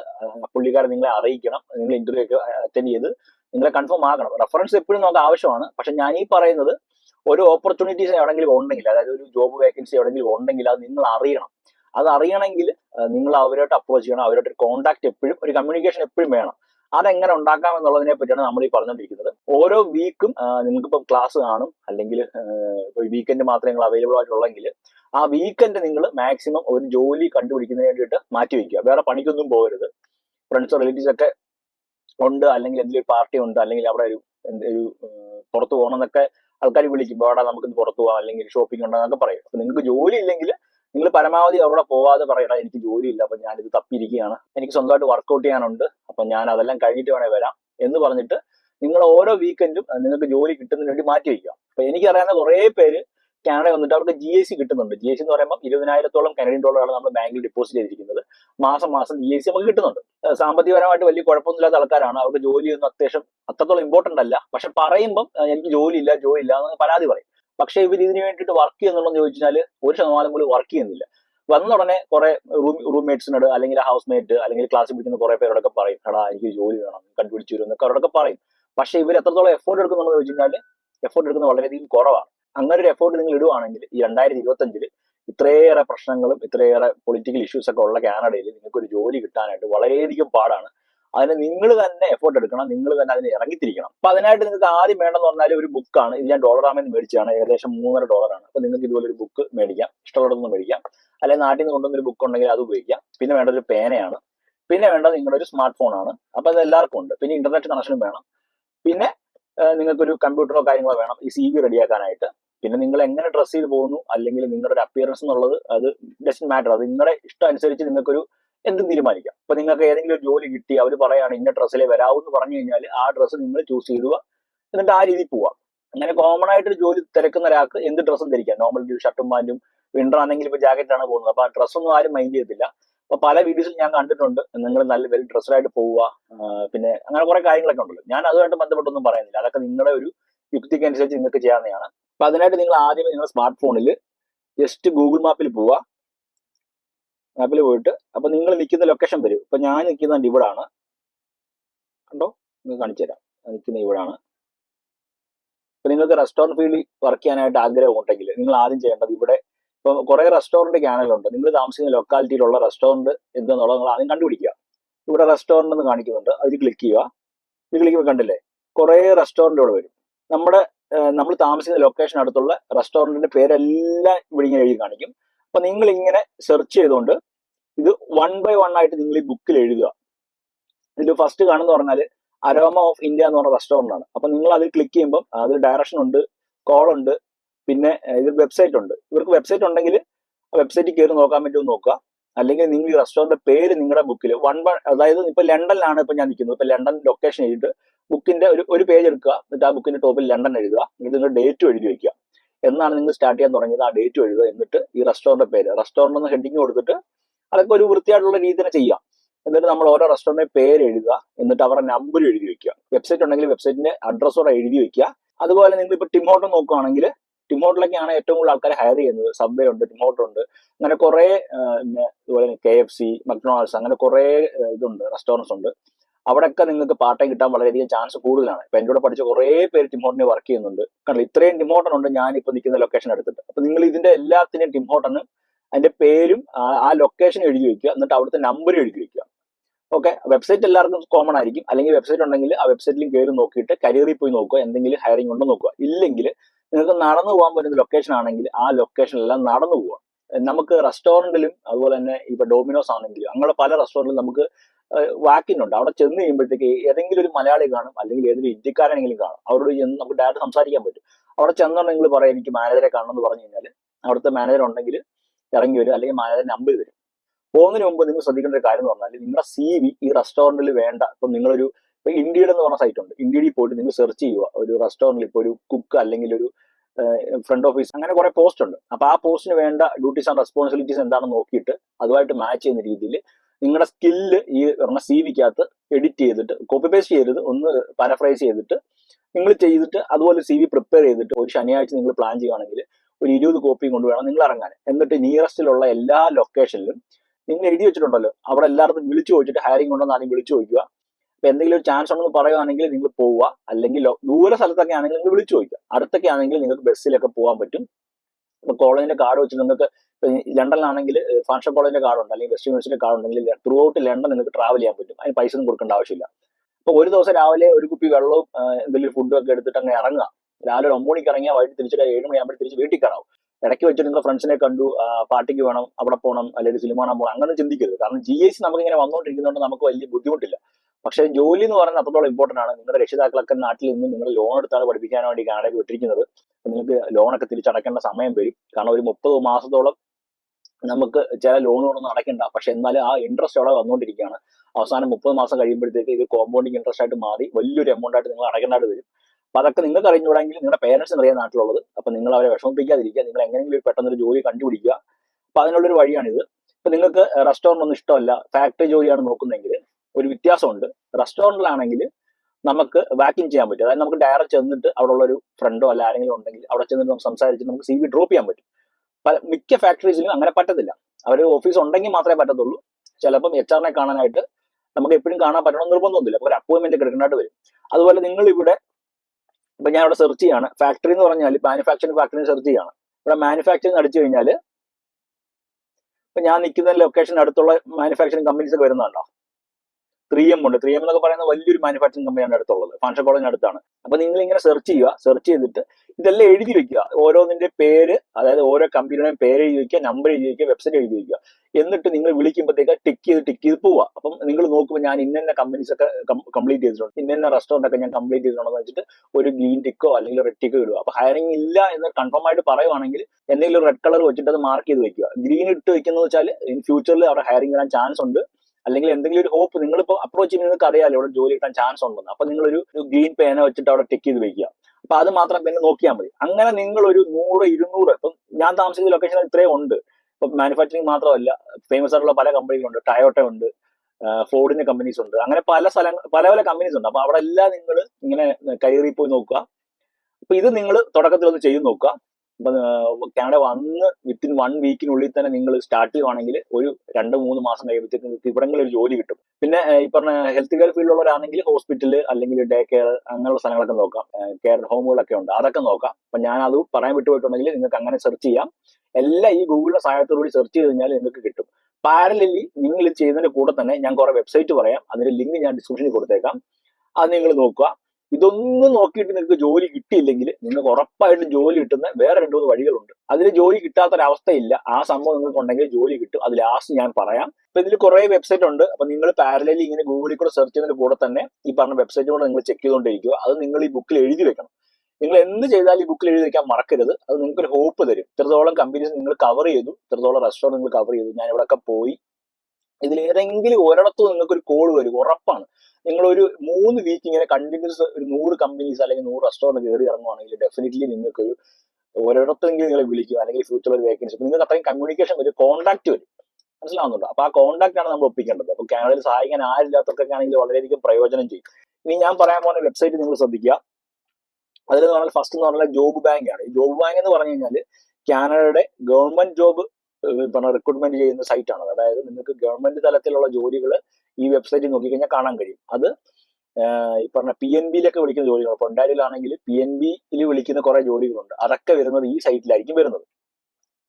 പുള്ളിക്കാരൻ നിങ്ങളെ അറിയിക്കണം. നിങ്ങൾ ഇന്റർവ്യൂ ഒക്കെ അറ്റൻഡ് ചെയ്ത് നിങ്ങളെ കൺഫേം ആക്കണം റെഫറൻസ് എപ്പോഴും നമുക്ക് ആവശ്യമാണ്. പക്ഷെ ഞാൻ ഈ പറയുന്നത് ഒരു ഓപ്പർച്യൂണിറ്റീസ് എവിടെങ്കിലും ഉണ്ടെങ്കിൽ അതായത് ഒരു ജോബ് വേക്കൻസി എവിടെങ്കിലും ഉണ്ടെങ്കിൽ അത് നിങ്ങൾ അറിയണം. അത് അറിയണമെങ്കിൽ നിങ്ങൾ അവരോട്ട് അപ്രോച്ച് ചെയ്യണം. അവരോട്ട് കോൺടാക്ട് എപ്പോഴും ഒരു കമ്മ്യൂണിക്കേഷൻ എപ്പോഴും വേണം. അതെങ്ങനെ ഉണ്ടാക്കാം എന്നുള്ളതിനെ പറ്റിയാണ് നമ്മൾ ഈ പറഞ്ഞുകൊണ്ടിരിക്കുന്നത്. ഓരോ വീക്കും നിങ്ങൾക്കിപ്പം ക്ലാസ് കാണും. അല്ലെങ്കിൽ വീക്കെൻഡ് മാത്രമേ നിങ്ങൾ അവൈലബിൾ ആയിട്ടുള്ളെങ്കിൽ ആ വീക്കെൻഡ് നിങ്ങൾ മാക്സിമം ഒരു ജോലി കണ്ടുപിടിക്കുന്നതിന് വേണ്ടിയിട്ട് മാറ്റി വയ്ക്കുക വേറെ പണിക്കൊന്നും പോകരുത്. ഫ്രണ്ട്സ് റിലേറ്റീവ്സ് ഒക്കെ ഉണ്ട് അല്ലെങ്കിൽ എന്തെങ്കിലും ഒരു പാർട്ടി ഉണ്ട് അല്ലെങ്കിൽ അവിടെ ഒരു ഒരു പുറത്തു പോകണം എന്നൊക്കെ ആൾക്കാർ വിളിക്കും. അവിടെ നമുക്ക് പുറത്തു പോകാം അല്ലെങ്കിൽ ഷോപ്പിംഗ് ഉണ്ടോ എന്നൊക്കെ പറയും. അപ്പൊ നിങ്ങൾക്ക് ജോലി ഇല്ലെങ്കിൽ നിങ്ങൾ പരമാവധി അവിടെ പോവാതെ പറയണം എനിക്ക് ജോലിയില്ല അപ്പൊ ഞാനിത് തപ്പിയിരിക്കുകയാണ്. എനിക്ക് സ്വന്തമായിട്ട് വർക്കൗട്ട് ചെയ്യാനുണ്ട് അപ്പൊ ഞാൻ അതെല്ലാം കഴിഞ്ഞിട്ട് വേണേ വരാം എന്ന് പറഞ്ഞിട്ട് നിങ്ങൾ ഓരോ വീക്കെൻഡും നിങ്ങൾക്ക് ജോലി കിട്ടുന്നതിന് വേണ്ടി മാറ്റി വയ്ക്കുക അപ്പൊ എനിക്കറിയാവുന്ന കുറേ പേര് കാനഡ വന്നിട്ട് അവർക്ക് ജി ഐ സി കിട്ടുന്നുണ്ട്. ജി ഐ സി എന്ന് പറയുമ്പോൾ ഇരുപതിനായിരത്തോളം കനഡിയൻ ഡോളറാണ് നമ്മൾ ബാങ്കിൽ ഡെപ്പോസിറ്റ് ചെയ്തിരിക്കുന്നത്. മാസം മാസം ജി ഐ സി നമുക്ക് കിട്ടുന്നുണ്ട്. സാമ്പത്തികപരമായിട്ട് വലിയ കുഴപ്പമൊന്നുമില്ലാത്ത ആൾക്കാരാണ്. അവർക്ക് ജോലിയൊന്നും അത്യാവശ്യം അത്രത്തോളം ഇമ്പോർട്ടന്റ് അല്ല. പക്ഷെ പറയുമ്പം എനിക്ക് ജോലിയില്ല ജോലിയില്ല എന്ന് പരാതി പറയും. പക്ഷേ ഇവർ ഇതിന് വേണ്ടിയിട്ട് വർക്ക് ചെയ്യുന്നുണ്ടെന്ന് ചോദിച്ചാൽ ഒരു ശതമാനം പോലും വർക്ക് ചെയ്യുന്നില്ല. വന്ന ഉടനെ കുറെ റൂം റൂംമേറ്റ്സിനോട് അല്ലെങ്കിൽ ഹൗസ് മേറ്റ് അല്ലെങ്കിൽ ക്ലാസ്സിൽ പഠിക്കുന്ന കുറെ പേരോടൊക്കെ പറയും. എടാ എനിക്ക് ജോലി വേണം കണ്ടുപിടിച്ചു എന്നൊക്കെ അവരോടൊക്കെ പറയും. പക്ഷെ ഇവർ എത്രത്തോളം എഫോർട്ട് എടുക്കുന്നുണ്ടെന്ന് ചോദിച്ചാൽ എഫോർട്ട് എടുക്കുന്നത് വളരെയധികം കുറവാണ്. അങ്ങനെ ഒരു എഫോർട്ട് നിങ്ങൾ ഇടുവാണെങ്കിൽ ഈ രണ്ടായിരത്തി ഇരുപത്തി അഞ്ചിൽ ഇത്രയേറെ പ്രശ്നങ്ങളും ഇത്രയേറെ പൊളിറ്റിക്കൽ ഇഷ്യൂസ് ഒക്കെ ഉള്ള കാനഡയിൽ നിങ്ങൾക്ക് ഒരു ജോലി കിട്ടാനായിട്ട് വളരെയധികം പാടാണ്. അതിന് നിങ്ങൾ തന്നെ എഫോർട്ട് എടുക്കണം നിങ്ങൾ തന്നെ അതിന് ഇറങ്ങിത്തിരിക്കണം. അപ്പൊ അതിനായിട്ട് നിങ്ങൾക്ക് ആദ്യം വേണമെന്ന് പറഞ്ഞാൽ ഒരു ബുക്കാണ് ഇത് ഞാൻ ഡോളർ ഡോളറാമെന്ന് മേടിച്ചാണ് ഏകദേശം മൂന്നര ഡോളറാണ് അപ്പൊ നിങ്ങൾക്ക് ഇതുപോലെ ഒരു ബുക്ക് മേടിക്കാം ഇഷ്ടമുള്ളതൊന്ന് മേടിക്കാം. അല്ലെങ്കിൽ നാട്ടിൽ നിന്ന് കൊണ്ടുവന്ന ഒരു ബുക്ക് ഉണ്ടെങ്കിൽ അത് ഉപയോഗിക്കാം. പിന്നെ വേണ്ട ഒരു പേനയാണ്. പിന്നെ വേണ്ടത് നിങ്ങളുടെ ഒരു സ്മാർട്ട് ഫോൺ ആണ്. അപ്പൊ അത് എല്ലാവർക്കും ഉണ്ട്. പിന്നെ ഇന്റർനെറ്റ് കണക്ഷനും വേണം. പിന്നെ നിങ്ങൾക്കൊരു കമ്പ്യൂട്ടറോ കാര്യങ്ങളോ വേണം. ഈ സി വി റെഡിയാക്കാനായിട്ട് പിന്നെ നിങ്ങൾ എങ്ങനെ ഡ്രസ്സ് ചെയ്ത് പോകുന്നു അല്ലെങ്കിൽ നിങ്ങളുടെ ഒരു അപ്പിയറൻസ് എന്നുള്ളത് അത് ഡസൻ മാറ്റർ അത് നിങ്ങളുടെ ഇഷ്ടം അനുസരിച്ച് നിങ്ങൾക്കൊരു എന്തും തീരുമാനിക്കാം. അപ്പൊ നിങ്ങൾക്ക് ഏതെങ്കിലും ഒരു ജോലി കിട്ടി അവർ പറയുകയാണ് ഇന്ന ഡ്രസ്സിലെ വരാവൂ എന്ന് പറഞ്ഞു കഴിഞ്ഞാൽ ആ ഡ്രസ്സ് നിങ്ങൾ ചൂസ് ചെയ്തുക എന്നിട്ട് ആ രീതിയിൽ പോവാം. അങ്ങനെ കോമൺ ആയിട്ട് ഒരു ജോലി തിരക്കുന്ന ഒരാൾക്ക് എന്ത് ഡ്രസ്സും ധരിക്കാം? നോർമൽ ഷർട്ടും പാന്റും വിന്റർ ആണെങ്കിൽ ഇപ്പൊ ജാക്കറ്റ് ആണ് പോകുന്നത്. അപ്പൊ ആ ഡ്രസ്സൊന്നും ആരും മൈൻഡ് ചെയ്യത്തില്ല. അപ്പൊ പല വീഡിയോസിൽ ഞാൻ കണ്ടിട്ടുണ്ട്. നിങ്ങൾ നല്ല വെൽ ഡ്രസ്ഡായിട്ട് പോവുക പിന്നെ അങ്ങനെ കുറെ കാര്യങ്ങളൊക്കെ ഉണ്ടല്ലോ. ഞാൻ അതുമായിട്ട് ബന്ധപ്പെട്ടൊന്നും പറയുന്നില്ല. അതൊക്കെ നിങ്ങളുടെ ഒരു യുക്തിക്ക് അനുസരിച്ച് നിങ്ങൾക്ക് ചെയ്യാവുന്നതാണ്. അപ്പൊ അതിനായിട്ട് നിങ്ങൾ ആദ്യമേ നിങ്ങളുടെ സ്മാർട്ട് ഫോണിൽ ജസ്റ്റ് ഗൂഗിൾ മാപ്പിൽ പോവുക. മാപ്പിൽ പോയിട്ട് അപ്പൊ നിങ്ങൾ നിൽക്കുന്ന ലൊക്കേഷൻ വരും. ഇപ്പൊ ഞാൻ നിൽക്കുന്നത് ഇവിടാണ്. കണ്ടോ? നിങ്ങൾക്ക് കാണിച്ചു തരാം. നിൽക്കുന്ന ഇവിടാണ്. ഇപ്പൊ നിങ്ങൾക്ക് റെസ്റ്റോറന്റ് ഫീൽഡിൽ വർക്ക് ചെയ്യാനായിട്ട് ആഗ്രഹം ഉണ്ടെങ്കിൽ നിങ്ങൾ ആദ്യം ചെയ്യേണ്ടത് ഇവിടെ ഇപ്പൊ കുറെ റെസ്റ്റോറന്റ് ചാനലുണ്ട് നിങ്ങൾ താമസിക്കുന്ന ലൊക്കാലിറ്റിയിലുള്ള റെസ്റ്റോറന്റ് എന്താണെന്നുള്ളത് നിങ്ങൾ ആദ്യം കണ്ടുപിടിക്കുക. ഇവിടെ റെസ്റ്റോറന്റ് എന്ന് കാണിക്കുന്നുണ്ട്. അതിൽ ക്ലിക്ക് ചെയ്യുക. ഇത് ക്ലിക്ക് ചെയ്യുമ്പോൾ കണ്ടില്ലേ? കുറേ റെസ്റ്റോറന്റ് ഇവിടെ വരും. നമ്മുടെ നമ്മൾ താമസിക്കുന്ന ലൊക്കേഷൻ അടുത്തുള്ള റെസ്റ്റോറന്റിന്റെ പേരെല്ലാം ഇവിടെ ഇങ്ങനെ എഴുതി കാണിക്കും. അപ്പൊ നിങ്ങൾ ഇങ്ങനെ സെർച്ച് ചെയ്തുകൊണ്ട് ഇത് വൺ ബൈ വൺ ആയിട്ട് നിങ്ങൾ ഈ ബുക്കിൽ എഴുതുക. ഇതിൽ ഫസ്റ്റ് കാണുന്ന പറഞ്ഞാൽ അരോമ ഓഫ് ഇന്ത്യ എന്ന് പറഞ്ഞ റെസ്റ്റോറന്റ് ആണ്. അപ്പൊ നിങ്ങൾ അതിൽ ക്ലിക്ക് ചെയ്യുമ്പോൾ അതിൽ ഡയറക്ഷൻ ഉണ്ട് കോൾ ഉണ്ട് പിന്നെ ഇത് വെബ്സൈറ്റ് ഉണ്ട്. ഇവർക്ക് വെബ്സൈറ്റ് ഉണ്ടെങ്കിൽ വെബ്സൈറ്റിൽ കയറി നോക്കാൻ പറ്റുമോ എന്ന് നോക്കുക. അല്ലെങ്കിൽ നിങ്ങൾ ഈ റെസ്റ്റോറന്റ് പേര് നിങ്ങളുടെ ബുക്കിൽ വൺ ബൈ അതായത് ഇപ്പൊ ലണ്ടനിലാണ് ഇപ്പൊ ഞാൻ നിൽക്കുന്നത്. ഇപ്പൊ ലണ്ടൻ ലൊക്കേഷൻ എഴുതിയിട്ട് ബുക്കിന്റെ ഒരു ഒരു പേജ് എടുക്കുക. എന്നിട്ട് ആ ബുക്കിന്റെ ടോപ്പിൽ ലണ്ടൻ എഴുതുക. എന്നിട്ട് നിങ്ങൾ ഡേറ്റ് എഴുതി വെക്കുക. എന്നാണ് നിങ്ങൾ സ്റ്റാർട്ട് ചെയ്യാൻ തുടങ്ങിയത്. ആ ഡേറ്റ് എഴുതുക. എന്നിട്ട് ഈ റെസ്റ്റോറന്റ് പേര്. റെസ്റ്റോറന്റ് എന്ന് ഹെഡിങ് കൊടുത്തിട്ട് അതൊക്കെ ഒരു വൃത്തിയായിട്ടുള്ള രീതി തന്നെ ചെയ്യാം എന്നിട്ട് നമ്മൾ ഓരോ റെസ്റ്റോറന്റിന്റെ പേര് എഴുതുക. എന്നിട്ട് അവരുടെ നമ്പർ എഴുതി വെക്കുക. വെബ്സൈറ്റ് ഉണ്ടെങ്കിൽ വെബ്സൈറ്റിന്റെ അഡ്രസ്സോടെ എഴുതി വെക്കുക. അതുപോലെ നിങ്ങൾ ഇപ്പൊ ടിമോട്ടോ നോക്കുകയാണെങ്കിൽ ടിമോട്ടിലൊക്കെയാണ് ഏറ്റവും കൂടുതൽ ആൾക്കാർ ഹയർ ചെയ്യുന്നത്. സബ്വേ ഉണ്ട് ടിമോട്ടോ ഉണ്ട്. അങ്ങനെ കുറെ അതുപോലെ കെ എഫ് സി മക്ഡൊണാൾഡ്സ് അങ്ങനെ കുറെ ഇതുണ്ട് റെസ്റ്റോറൻസ് ഉണ്ട്. അവിടെയൊക്കെ നിങ്ങൾക്ക് പാർട്ട് ടൈം കിട്ടാൻ വളരെയധികം ചാൻസ് കൂടുതലാണ്. ഇപ്പൊ എന്റെ കൂടെ പഠിച്ച കുറേ പേര് ടിമോട്ടിനെ വർക്ക് ചെയ്യുന്നുണ്ട്. കാരണം ഇത്രയും ടിംഹോട്ടൺ ഉണ്ട് ഞാൻ ഇപ്പൊ നിൽക്കുന്ന ലൊക്കേഷൻ എടുത്തിട്ട് അപ്പൊ നിങ്ങൾ ഇതിന്റെ എല്ലാത്തിനും ടിമോട്ടണ് അതിന്റെ പേരും ആ- ആ ലൊക്കേഷൻ എഴുതി വെക്കുക. എന്നിട്ട് അവിടുത്തെ നമ്പർ എഴുതി വെക്കുക. ഓക്കെ വെബ്സൈറ്റ് എല്ലാവർക്കും കോമൺ ആയിരിക്കും. അല്ലെങ്കിൽ വെബ്സൈറ്റ് ഉണ്ടെങ്കിൽ ആ വെബ്സൈറ്റിലും കയറി നോക്കിയിട്ട് കരിയറിൽ പോയി നോക്കുക. എന്തെങ്കിലും ഹയറിംഗ് ഉണ്ടോ നോക്കുക. ഇല്ലെങ്കിൽ നിങ്ങൾക്ക് നടന്നു പോകാൻ പറ്റുന്ന ലൊക്കേഷൻ ആണെങ്കിൽ ആ ലൊക്കേഷനിലെല്ലാം നടന്നു പോവുക. നമുക്ക് റെസ്റ്റോറന്റിലും അതുപോലെ തന്നെ ഇപ്പൊ ഡോമിനോസ് ആണെങ്കിലും അങ്ങനെ പല റെസ്റ്റോറന്റിലും നമുക്ക് വാക്കിൻ ഉണ്ട് അവിടെ ചെന്ന് കഴിയുമ്പോഴത്തേക്ക് ഏതെങ്കിലും ഒരു മലയാളി കാണും അല്ലെങ്കിൽ ഏതൊരു ഇന്ത്യക്കാരനെങ്കിലും കാണും. അവരോട് ചെന്ന് നമുക്ക് ഡയറക്റ്റ് സംസാരിക്കാൻ പറ്റും. അവിടെ ചെന്നുകൊണ്ട് നിങ്ങൾ പറയാം എനിക്ക് മാനേജറെ കാണണം എന്ന് പറഞ്ഞു കഴിഞ്ഞാൽ അവിടുത്തെ മാനേജർ ഉണ്ടെങ്കിൽ ഇറങ്ങി വരും അല്ലെങ്കിൽ മാനേജർ നമ്പർ തരും. പോകുന്നതിന് മുമ്പ് നിങ്ങൾ ശ്രദ്ധിക്കേണ്ട ഒരു കാര്യം എന്ന് പറഞ്ഞാൽ നിങ്ങളുടെ സി വി ഈ റെസ്റ്റോറന്റിൽ വേണ്ട. ഇപ്പം നിങ്ങളൊരു ഇപ്പൊ ഇന്ത്യയുടെ എന്ന് പറഞ്ഞ സൈറ്റ് ഉണ്ട്. ഇന്ത്യയിൽ പോയിട്ട് നിങ്ങൾ സെർച്ച് ചെയ്യുക. ഒരു റെസ്റ്റോറന്റിൽ ഇപ്പോൾ ഒരു കുക്ക് അല്ലെങ്കിൽ ഒരു ഫ്രണ്ട് ഓഫീസ് അങ്ങനെ കുറെ പോസ്റ്റ് ഉണ്ട്. അപ്പൊ ആ പോസ്റ്റിന് വേണ്ട ഡ്യൂട്ടീസ് ആൻഡ് റെസ്പോൺസിബിലിറ്റീസ് എന്താണെന്ന് നോക്കിയിട്ട് അതുമായിട്ട് മാച്ച് ചെയ്യുന്ന രീതിയിൽ നിങ്ങളുടെ സ്കില്ല് ഈ പറഞ്ഞ സി വിക്കകത്ത് എഡിറ്റ് ചെയ്തിട്ട് കോപ്പി പേസ്റ്റ് ചെയ്തത് ഒന്ന് പാരഫ്രൈസ് ചെയ്തിട്ട് നിങ്ങൾ ചെയ്തിട്ട് അതുപോലെ സി വി പ്രിപ്പയർ ചെയ്തിട്ട് ഒരു ശനിയാഴ്ച നിങ്ങൾ പ്ലാൻ ചെയ്യുകയാണെങ്കിൽ ഒരു ഇരുപത് കോപ്പി കൊണ്ട് വേണം നിങ്ങൾ ഇറങ്ങാൻ എന്നിട്ട് നിയറസ്റ്റിലുള്ള എല്ലാ ലൊക്കേഷനിലും നിങ്ങൾ എഴുതി വെച്ചിട്ടുണ്ടല്ലോ അവിടെ എല്ലായിടത്തും വിളിച്ചു ചോദിച്ചിട്ട് ഹയറിംഗ് ഉണ്ടോ എന്ന് ആദ്യം വിളിച്ചു ചോദിക്കുക. അപ്പൊ എന്തെങ്കിലും ഒരു ചാൻസ് ഉണ്ടെന്ന് പറയുകയാണെങ്കിൽ നിങ്ങൾ പോവുക. അല്ലെങ്കിൽ ദൂര സ്ഥലത്തൊക്കെ ആണെങ്കിൽ നിങ്ങൾ വിളിച്ചു ചോദിക്കുക. അടുത്തൊക്കെ ആണെങ്കിൽ നിങ്ങൾക്ക് ബസ്സിലൊക്കെ പോകാൻ പറ്റും. ഇപ്പൊ കോളേജിന്റെ കാർഡ് വെച്ച് നിങ്ങൾക്ക് ലണ്ടനിലാണെങ്കിൽ ഫാഷൻ കോളേജിന്റെ കാർഡ് ഉണ്ട് അല്ലെങ്കിൽ വെസ്റ്റ് യൂണിവേഴ്സിറ്റി കാർഡ് ഉണ്ടെങ്കിൽ ത്രൂ ഔട്ട് ലണ്ടൻ നിങ്ങൾക്ക് ട്രാവൽ ചെയ്യാൻ പറ്റും. അതിന് പൈസ ഒന്നും കൊടുക്കേണ്ട ആവശ്യമില്ല. അപ്പൊ ഒരു ദിവസം രാവിലെ ഒരു കുപ്പി വെള്ളവും എന്തെങ്കിലും ഫുഡും ഒക്കെ എടുത്തിട്ട് അങ്ങ് ഇറങ്ങുക. രാവിലെ ഒമ്പത് മണിക്ക് ഇറങ്ങിയാൽ വൈകിട്ട് തിരിച്ചിട്ട് ഏഴ് മണിയാകുമ്പോൾ തിരിച്ച് വീട്ടിൽ കയറാവും ഇടയ്ക്ക് വെച്ചിട്ട് നിങ്ങൾ ഫ്രണ്ട്സിനെ കണ്ടു പാർട്ടിക്ക് വേണം അവിടെ പോകണം അല്ലെങ്കിൽ സിനിമ കാണാൻ പോകണം. അങ്ങനെ ചിന്തിക്കരുത്. കാരണം ജി എസ് നമുക്ക് ഇങ്ങനെ വന്നുകൊണ്ടിരിക്കുന്നതുകൊണ്ട് നമുക്ക് വലിയ ബുദ്ധിമുട്ടില്ല. പക്ഷേ ജോലി എന്ന് പറയുന്നത് അത്രത്തോളം ഇമ്പോർട്ടന്റ് ആണ്. നിങ്ങളുടെ രക്ഷിതാക്കളൊക്കെ നാട്ടിൽ നിന്ന് നിങ്ങൾ ലോൺ എടുത്താണ് പഠിപ്പിക്കാൻ വേണ്ടി കാനഡയിൽ വിട്ടിരിക്കുന്നത്. നിങ്ങൾക്ക് ലോണൊക്കെ തിരിച്ചടക്കേണ്ട സമയം വരും. കാരണം ഒരു മുപ്പത് മാസത്തോളം നമുക്ക് ചില ലോണുകളൊന്നും അടയ്ക്കണ്ട. പക്ഷെ എന്നാലും ആ ഇൻട്രസ്റ്റ് അവിടെ വന്നുകൊണ്ടിരിക്കുകയാണ്. അവസാനം മുപ്പത് മാസം കഴിയുമ്പോഴത്തേക്ക് ഇത് കോമ്പൗണ്ടിങ് ഇൻട്രസ്റ്റ് ആയിട്ട് മാറി. വലിയൊരു എമൗണ്ട് ആയിട്ട് നിങ്ങൾ അടയ്ക്കേണ്ടതായിട്ട് വരും. അപ്പൊ അതൊക്കെ നിങ്ങൾക്ക് അറിഞ്ഞുകൂടെങ്കിൽ നിങ്ങളുടെ പേരൻസ് അറിയാൻ നാട്ടിലുള്ളത്. അപ്പൊ നിങ്ങൾ അവരെ വിഷമിപ്പിക്കാതിരിക്കുക. നിങ്ങൾ എങ്ങനെയെങ്കിലും ഒരു പെട്ടെന്നൊരു ജോലി കണ്ടുപിടിക്കുക. അപ്പൊ അതിനുള്ളൊരു വഴിയാണിത്. ഇപ്പൊ നിങ്ങൾക്ക് റെസ്റ്റോറന്റ് ഒന്നും ഇഷ്ടമല്ല. ഫാക്ടറി ജോലിയാണ് നോക്കുന്നതെങ്കിൽ ഒരു വ്യത്യാസമുണ്ട്. റെസ്റ്റോറന്റിലാണെങ്കിൽ നമുക്ക് വാക്കിൻ ചെയ്യാൻ പറ്റും. അതായത് നമുക്ക് ഡയറക്റ്റ് ചെന്നിട്ട് അവിടെ ഒരു ഫ്രണ്ടോ അല്ല ആരെങ്കിലും ഉണ്ടെങ്കിൽ അവിടെ ചെന്നിട്ട് നമുക്ക് സംസാരിച്ച് നമുക്ക് സി വി ഡ്രോപ്പ് ചെയ്യാൻ പറ്റും. പല മിക്ക ഫാക്ടറീസിലും അങ്ങനെ പറ്റത്തില്ല. അവർ ഓഫീസ് ഉണ്ടെങ്കിൽ മാത്രമേ പറ്റത്തുള്ളൂ. ചിലപ്പം എച്ച് ആറിനെ കാണാനായിട്ട് നമുക്ക് എപ്പോഴും കാണാൻ പറ്റണം നിർബന്ധമൊന്നുമില്ല. ഒരു അപ്പോയിൻമെന്റ് ഒക്കെ വരും. അതുപോലെ നിങ്ങൾ ഇവിടെ ഇപ്പൊ ഞാൻ ഇവിടെ സെർച്ച് ചെയ്യാണ്. ഫാക്ടറി എന്ന് പറഞ്ഞാൽ മാനുഫാക്ചറിങ് ഫാക്ടറി സെർച്ച് ചെയ്യാണ്. ഇവിടെ മാനുഫാക്ചറിങ് അടിച്ചു കഴിഞ്ഞാൽ ഇപ്പൊ ഞാൻ നിൽക്കുന്ന ലൊക്കേഷൻ അടുത്തുള്ള മാനുഫാക്ചറിങ് കമ്പനീസ് ഒക്കെ വരുന്നുണ്ടോ? ത്രീ എം ഉണ്ട്. ത്രീ എം എന്നൊക്കെ പറയുന്ന വലിയൊരു മാനുഫാക്ചറിങ് കമ്പനിയാണ് അടുത്തുള്ളത്. ഫാൻഷൻ കോളേജിന് അടുത്താണ്. അപ്പൊ നിങ്ങൾ ഇങ്ങനെ സെർച്ച് ചെയ്യുക സെർച്ച് ചെയ്തിട്ട് ഇതെല്ലാം എഴുതി വെക്കുക. ഓരോന്നിന്റെ പേര് അതായത് ഓരോ കമ്പനിയുടെയും പേര് എഴുതി വെക്കുക നമ്പർ എഴുതി വെക്കുക വെബ്സൈറ്റ് എഴുതി വെക്കുക. എന്നിട്ട് നിങ്ങൾ വിളിക്കുമ്പോഴത്തേക്ക് ടിക്ക് ചെയ്ത് ടിക്ക് ചെയ്ത് പോവുക. അപ്പം നിങ്ങൾ നോക്കുമ്പോൾ ഞാൻ ഇന്ന കമ്പനീസ് ഒക്കെ കംപ്ലീറ്റ് ചെയ്തിട്ടുണ്ട്. ഇന്ന റെസ്റ്റോറന്റ് ഒക്കെ ഞാൻ കംപ്ലീറ്റ് ചെയ്തിട്ടുണ്ടെന്ന് വെച്ചിട്ട് ഒരു ഗ്രീൻ ടിക്കോ അല്ലെങ്കിൽ റെഡ് ടിക്കോ ഇടുക. അപ്പൊ ഹയറിംഗ് ഇല്ല എന്ന് കൺഫേം ആയിട്ട് പറയുവാണെങ്കിൽ എന്തെങ്കിലും റെഡ് കളർ വെച്ചിട്ട് അത് മാർക്ക് ചെയ്ത് വെക്കുക. ഗ്രീൻ ഇട്ട് വെക്കുന്നത് വെച്ചാൽ ഇൻ ഫ്യൂച്ചറിൽ അവിടെ ഹയറിംഗ് വരാൻ ചാൻസ് ഉണ്ട്. അല്ലെങ്കിൽ എന്തെങ്കിലും ഒരു ഹോപ്പ് നിങ്ങളിപ്പോൾ അപ്രോച്ച് ചെയ്യുമ്പോൾ നിങ്ങൾക്ക് അറിയാലോ അവിടെ ജോലി കിട്ടാൻ ചാൻസ് ഉണ്ടെന്ന്. അപ്പൊ നിങ്ങളൊരു ഗ്രീൻ പേന വെച്ചിട്ട് അവിടെ ടിക്ക് ചെയ്ത് വെക്കുക. അപ്പൊ അത് മാത്രം പിന്നെ നോക്കിയാൽ മതി. അങ്ങനെ നിങ്ങൾ ഒരു നൂറ് ഇരുന്നൂറ് ഇപ്പം ഞാൻ താമസിക്കുന്ന ലൊക്കേഷൻ ഇത്രയും ഉണ്ട്. ഇപ്പൊ മാനുഫാക്ചറിങ് മാത്രമല്ല ഫേമസ് ആയിട്ടുള്ള പല കമ്പനികളുണ്ട് ടയോട്ട ഉണ്ട്. ഫോർഡിന്റെ കമ്പനീസ് ഉണ്ട്. അങ്ങനെ പല സ്ഥലങ്ങൾ പല പല കമ്പനീസ് ഉണ്ട്. അപ്പൊ അവിടെ എല്ലാം നിങ്ങൾ ഇങ്ങനെ കരിയറിൽ പോയി നോക്കുക. അപ്പൊ ഇത് നിങ്ങൾ തുടക്കത്തിൽ ഒന്ന് ചെയ്ത് നോക്കുക. കാനഡ വന്ന് വിത്തിൻ വൺ വീക്കിനുള്ളിൽ തന്നെ നിങ്ങൾ സ്റ്റാർട്ട് ചെയ്യുവാണെങ്കിൽ ഒരു രണ്ട് മൂന്ന് മാസം കഴിയുമ്പോഴത്തേക്ക് നിങ്ങൾക്ക് ഒരു ജോലി കിട്ടും. പിന്നെ ഈ പറഞ്ഞ ഹെൽത്ത് കെയർ ഫീൽഡിലുള്ളവരാണെങ്കിൽ ഹോസ്പിറ്റൽ അല്ലെങ്കിൽ ഡേ കെയർ അങ്ങനെയുള്ള സ്ഥലങ്ങളൊക്കെ നോക്കാം. കെയർ ഹോമുകളൊക്കെ ഉണ്ട്. അതൊക്കെ നോക്കാം. അപ്പൊ ഞാൻ അത് പറയാൻ വിട്ടുപോയിട്ടുണ്ടെങ്കിൽ നിങ്ങൾക്ക് അങ്ങനെ സെർച്ച് ചെയ്യാം. എല്ലാം ഈ ഗൂഗിളിന്റെ സഹായത്തോടുകൂടി സെർച്ച് ചെയ്ത് കഴിഞ്ഞാൽ നിങ്ങൾക്ക് കിട്ടും. പാരലലി നിങ്ങൾ ചെയ്യുന്നതിന്റെ കൂടെ തന്നെ ഞാൻ കുറെ വെബ്സൈറ്റ് പറയാം. അതിന്റെ ലിങ്ക് ഞാൻ ഡിസ്ക്രിപ്ഷനിൽ കൊടുത്തേക്കാം. അത് നിങ്ങൾ നോക്കുക. ഇതൊന്നും നോക്കിയിട്ട് നിങ്ങൾക്ക് ജോലി കിട്ടിയില്ലെങ്കിൽ നിങ്ങൾക്ക് ഉറപ്പായിട്ടും ജോലി കിട്ടുന്ന വേറെ രണ്ടു മൂന്ന് വഴികളുണ്ട്. അതിൽ ജോലി കിട്ടാത്തൊരവസ്ഥയില്ല. ആ സംഭവം നിങ്ങൾക്ക് ഉണ്ടെങ്കിൽ ജോലി കിട്ടും. അത് ലാസ്റ്റ് ഞാൻ പറയാം. അപ്പൊ ഇതിൽ കുറെ വെബ്സൈറ്റ് ഉണ്ട്. അപ്പൊ നിങ്ങൾ പാരലലി ഇങ്ങനെ ഗൂഗിളിൽ കൂടെ സെർച്ച് ചെയ്യുന്നതിന് കൂടെ തന്നെ ഈ പറഞ്ഞ വെബ്സൈറ്റ് കൂടെ നിങ്ങൾ ചെക്ക് ചെയ്തുകൊണ്ടിരിക്കുക അത് നിങ്ങൾ ഈ ബുക്കിൽ എഴുതി വെക്കണം. നിങ്ങൾ എന്ത് ചെയ്താലും ഈ ബുക്കിൽ എഴുതി വെക്കാൻ മറക്കരുത്. അത് നിങ്ങൾക്ക് ഒരു ഹോപ്പ് തരും. ഇത്രത്തോളം കമ്പനീസ് നിങ്ങൾ കവർ ചെയ്തു. ഇത്രത്തോളം റെസ്റ്റോറന്റ് നിങ്ങൾ കവർ ചെയ്തു. ഞാൻ ഇവിടെയൊക്കെ പോയി. ഇതിൽ ഏതെങ്കിലും ഒരിടത്തും നിങ്ങൾക്ക് ഒരു കോൾ വരും. ഉറപ്പാണ്. നിങ്ങൾ ഒരു മൂന്ന് വീക്ക് ഇങ്ങനെ കണ്ടിന്യൂസ് ഒരു നൂറ് കമ്പനീസ് അല്ലെങ്കിൽ നൂറ് റെസ്റ്റോറന്റ് കയറി ഇറങ്ങുവാണെങ്കിൽ ഡെഫിനറ്റ്ലി നിങ്ങൾക്ക് ഒരു ഒരിടത്തെങ്കിലും നിങ്ങളെ വിളിക്കുക. അല്ലെങ്കിൽ ഫ്യൂച്ചറിൽ വേക്കൻസി നിങ്ങൾക്ക് അത്രയും കമ്മ്യൂണിക്കേഷൻ ഒരു കോൺടാക്ട് വരും മനസ്സിലാവുന്നുണ്ടോ? അപ്പൊ ആ കോൺടാക്ട് ആണ് നമ്മൾ ഒപ്പിക്കേണ്ടത്. അപ്പൊ കാനഡയിൽ സഹായിക്കാൻ ആരില്ലാത്തവർക്കൊക്കെ ആണെങ്കിൽ വളരെയധികം പ്രയോജനം ചെയ്യും. ഇനി ഞാൻ പറയാൻ പോകുന്ന വെബ്സൈറ്റ് നിങ്ങൾ ശ്രദ്ധിക്കുക. അതിലെന്ന് പറഞ്ഞാൽ ഫസ്റ്റ് എന്ന് പറഞ്ഞാൽ ജോബ് ബാങ്ക് ആണ്. ജോബ് ബാങ്ക് എന്ന് പറഞ്ഞു കഴിഞ്ഞാൽ കാനഡയുടെ ഗവൺമെന്റ് ജോബ് പറഞ്ഞ റിക്രൂട്ട്മെന്റ് ചെയ്യുന്ന സൈറ്റ് ആണ്. അതായത് നിങ്ങൾക്ക് ഗവൺമെന്റ് തലത്തിലുള്ള ജോലികൾ ഈ വെബ്സൈറ്റിൽ നോക്കിക്കഴിഞ്ഞാൽ കാണാൻ കഴിയും. അത് ഈ പറഞ്ഞ പി എൻ ബിയിലൊക്കെ വിളിക്കുന്ന ജോലികൾ പൊണ്ടാരിയിലാണെങ്കിൽ പി എൻ ബിയിൽ വിളിക്കുന്ന കുറെ ജോലികളുണ്ട്. അതൊക്കെ വരുന്നത് ഈ സൈറ്റിലായിരിക്കും വരുന്നത്.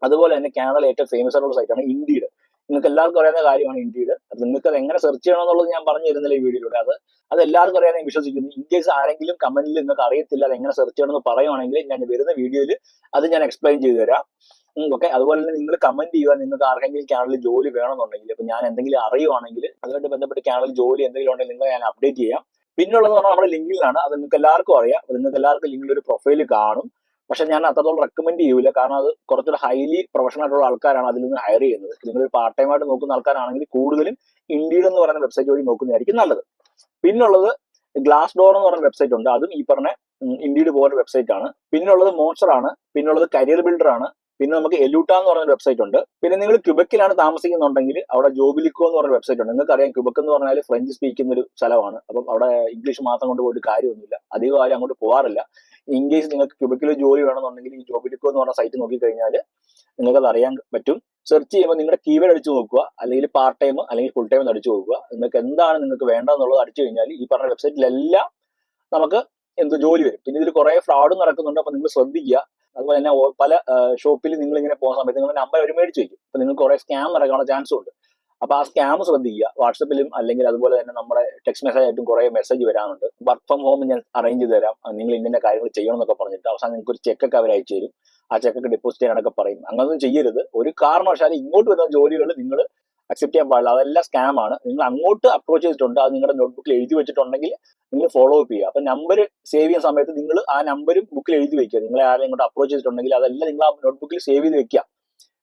അതുപോലെ തന്നെ കാനഡയിൽ ഏറ്റവും ഫേമസ് ആയിട്ടുള്ള സൈറ്റാണ് ഇൻഡീഡ് നിങ്ങൾക്ക് എല്ലാവർക്കും അറിയാവുന്ന കാര്യമാണ് ഇൻഡീഡ് അത് നിങ്ങൾക്ക് അത് എങ്ങനെ സെർച്ച് ചെയ്യണം എന്നുള്ളത് ഞാൻ പറഞ്ഞു തരുന്നില്ല ഈ വീഡിയോയിലൂടെ. അത് അത് എല്ലാവർക്കും അറിയാൻ ഞാൻ വിശ്വസിക്കുന്നു. ഇൻ ആരെങ്കിലും കമന്റിൽ നിങ്ങൾക്ക് അറിയത്തില്ല അത് എങ്ങനെ സെർച്ച് ചെയ്യണമെന്ന് പറയുവാണെങ്കിൽ ഞാൻ വരുന്ന വീഡിയോയിൽ അത് ഞാൻ എക്സ്പ്ലെയിൻ ചെയ്തു തരാം ഓക്കെ അതുപോലെ തന്നെ നിങ്ങൾ കമന്റ് ചെയ്യുക. നിങ്ങൾക്ക് ആർക്കെങ്കിലും ചാനലിൽ ജോലി വേണമെന്നുണ്ടെങ്കിൽ ഇപ്പൊ ഞാൻ എന്തെങ്കിലും അറിയുവാണെങ്കിൽ അതുമായിട്ട് ബന്ധപ്പെട്ട് ചാനലിൽ ജോലി എന്തെങ്കിലും ഉണ്ടെങ്കിൽ നിങ്ങൾ ഞാൻ അപ്ഡേറ്റ് ചെയ്യാം. പിന്നുള്ളത് പറഞ്ഞാൽ നമ്മുടെ ലിങ്കിലാണ് അത് നിങ്ങൾക്ക് എല്ലാവർക്കും അറിയാം. നിങ്ങൾക്ക് എല്ലാവർക്കും ലിങ്കിൽ ഒരു പ്രൊഫൈൽ കാണും. പക്ഷെ ഞാൻ അത്രത്തോളം റെക്കമെൻഡ് ചെയ്യൂല. കാരണം അത് കുറച്ചുകൂടെ ഹൈലി പ്രൊഫഷണൽ ആയിട്ടുള്ള ആൾക്കാരാണ് അതിൽ നിന്ന് ഹയർ ചെയ്യുന്നത്. നിങ്ങൾ പാർട്ട് ടൈം ആയിട്ട് നോക്കുന്ന ആൾക്കാരാണെങ്കിൽ കൂടുതലും ഇന്ത്യയിൽ എന്ന് പറയുന്ന വെബ്സൈറ്റ് വഴി നോക്കുന്നതായിരിക്കും നല്ലത്. പിന്നുള്ളത് ഗ്ലാസ് ഡോർ എന്ന് പറയുന്ന വെബ്സൈറ്റ് ഉണ്ട്. അതും ഈ പറഞ്ഞ ഇൻഡീഡ് പോലെ വെബ്സൈറ്റ് ആണ്. പിന്നുള്ളത് മോൺസ്റ്റർ ആണ്. പിന്നുള്ളത് കരിയർ ബിൽഡർ ആണ്. പിന്നെ നമുക്ക് എലൂട്ട എന്ന് പറയുന്ന വെബ്സൈറ്റ് ഉണ്ട്. പിന്നെ നിങ്ങൾ ക്യുബക്കിലാണ് താമസിക്കുന്നുണ്ടെങ്കിൽ അവിടെ ജോബിലിക്കോ എന്ന് പറയുന്ന വെബ്സൈറ്റ് ഉണ്ട്. നിങ്ങൾക്ക് അറിയാം ക്യുബക്ക് എന്ന് പറഞ്ഞാൽ ഫ്രഞ്ച് സ്പീക്കുന്ന ഒരു സ്ഥലമാണ്. അപ്പം അവിടെ ഇംഗ്ലീഷ് മാത്രം കൊണ്ട് പോയിട്ട് കാര്യമൊന്നുമില്ല. അധികം ആരും അങ്ങോട്ട് പോകാറില്ല ഇൻ കേസ് നിങ്ങൾക്ക് ക്യുബക്കിൽ ജോലി വേണമെന്നുണ്ടെങ്കിൽ ഈ ജോബിലിക്കോ എന്ന് പറഞ്ഞ സൈറ്റ് നോക്കിക്കഴിഞ്ഞാൽ നിങ്ങൾക്ക് അത് അറിയാൻ പറ്റും. സെർച്ച് ചെയ്യുമ്പോൾ നിങ്ങളുടെ കീവേഡ് അടിച്ചു നോക്കുക. അല്ലെങ്കിൽ പാർട്ട് ടൈം അല്ലെങ്കിൽ ഫുൾ ടൈം അടിച്ചു നോക്കുക. നിങ്ങൾക്ക് എന്താണ് നിങ്ങൾക്ക് വേണ്ടതെന്നുള്ളത് അടിച്ചു കഴിഞ്ഞാൽ ഈ പറഞ്ഞ വെബ്സൈറ്റിലെല്ലാം നമുക്ക് എന്ത് ജോലി വരും. പിന്നെ ഇതിൽ കുറെ ഫ്രോഡും നടക്കുന്നുണ്ട്. അപ്പൊ നിങ്ങൾ ശ്രദ്ധിക്കുക. അതുപോലെ തന്നെ പല ഷോപ്പിൽ നിങ്ങൾ ഇങ്ങനെ പോകുന്ന സമയത്ത് നിങ്ങളുടെ നമ്പർ അവർ മേടിച്ച് വയ്ക്കും അപ്പൊ നിങ്ങൾക്ക് കുറെ സ്കാം ഇറങ്ങാനുള്ള ചാൻസും ഉണ്ട്. അപ്പൊ ആ സ്കാം ശ്രദ്ധിക്കുക. വാട്സപ്പിലും അല്ലെങ്കിൽ അതുപോലെ തന്നെ നമ്മുടെ ടെക്സ്റ്റ് മെസ്സേജ് ആയിട്ടും കുറെ മെസ്സേജ് വരാനുണ്ട് വർക്ക് ഫ്രം ഹോം ഞാൻ അറേഞ്ച് ചെയ്ത് തരാം. നിങ്ങൾ ഇന്ന കാര്യങ്ങൾ ചെയ്യണം എന്നൊക്കെ പറഞ്ഞിട്ട് അവസാനം നിങ്ങൾക്ക് ഒരു ചെക്കൊക്കെ അവർ അയച്ചു തരും ആ ചെക്കൊക്കെ ഡെപ്പോസിറ്റ് ചെയ്യാനൊക്കെ പറയും. അങ്ങനൊന്നും ചെയ്യരുത്. ഒരു കാരണവശാലും ഇങ്ങോട്ട് വരുന്ന ജോലികൾ നിങ്ങൾ അക്സെപ്റ്റ് ചെയ്യാൻ പാടില്ല. അതെല്ലാം സ്കാം ആണ്. നിങ്ങൾ അങ്ങോട്ട് അപ്രോച്ച് ചെയ്തിട്ടുണ്ട്. അത് നിങ്ങളുടെ നോട്ട്ബുക്കിൽ എഴുതി വെച്ചിട്ടുണ്ടെങ്കിൽ നിങ്ങൾ ഫോളോ അപ്പ് ചെയ്യുക. അപ്പൊ നമ്പർ സേവ് ചെയ്യുന്ന സമയത്ത് നിങ്ങൾ ആ നമ്പരും ബുക്കിൽ എഴുതി വെക്കുക. നിങ്ങളെ ആരെങ്കിലും ഇങ്ങോട്ട് അപ്രോച്ച് ചെയ്തിട്ടുണ്ടെങ്കിൽ അതെല്ലാം നിങ്ങൾ ആ നോട്ട്ബുക്കിൽ സേവ് ചെയ്ത് വെക്കുക.